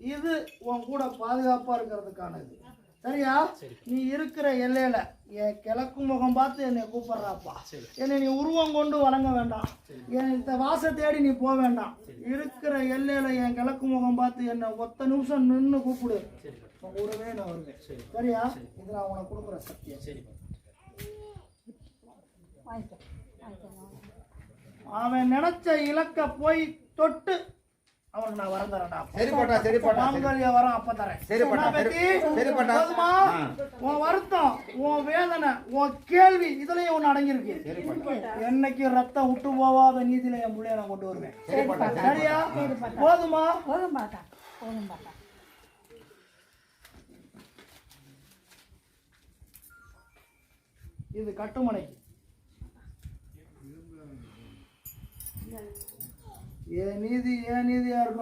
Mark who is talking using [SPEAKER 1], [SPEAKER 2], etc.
[SPEAKER 1] இது உன் கூட பாதுகாப்பா இருக்கிறதுக்கானது. சரியா? நீ இருக்கிற எல்லையில என் கிழக்கு முகம் பார்த்து என்னை கூப்பிடுறாப்பா. என்னை நீ உருவம் கொண்டு வழங்க வேண்டாம். என் இந்த வாச தேடி நீ போக வேண்டாம். இருக்கிற எல்லையில என் கிழக்கு முகம் பார்த்து என்னை ஒத்த நிமிஷம் நின்று கூப்பிடு. உன் கூடவே நான் வருவேன். சரியா? இது நான் உனக்கு கொடுக்குற சத்தியம்.
[SPEAKER 2] வாங்கிக்கோ
[SPEAKER 1] அவன் நினைச்ச இலக்க போய் தொட்டு அவனுக்கு நான் வரம் தரேன்டா.
[SPEAKER 3] சரி பாட்டா சரி பாட்டா
[SPEAKER 1] மாங்கல்ய வரம் அப்ப தரேன்.
[SPEAKER 3] சரி பாட்டா, பாட்டா.
[SPEAKER 1] போதுமா? உன் வருத்தம் உன் வேதனை உன் கேள்வி இதுலயும் ஒண்ணு அடங்கியிருக்கு.
[SPEAKER 3] சரி பாட்டா.
[SPEAKER 1] என்னைக்கு ரத்தம் விட்டு போவாத நீதியில என் பிள்ளைய நான் கொண்டு வருவேன்.
[SPEAKER 3] சரி பாட்டா
[SPEAKER 1] சரியா? போதுமா?
[SPEAKER 2] போதும் பாட்டா போதும் பாட்டா.
[SPEAKER 1] இது கட்டுமனைக்கு ఏనిది ఏనిది అనుకుంటా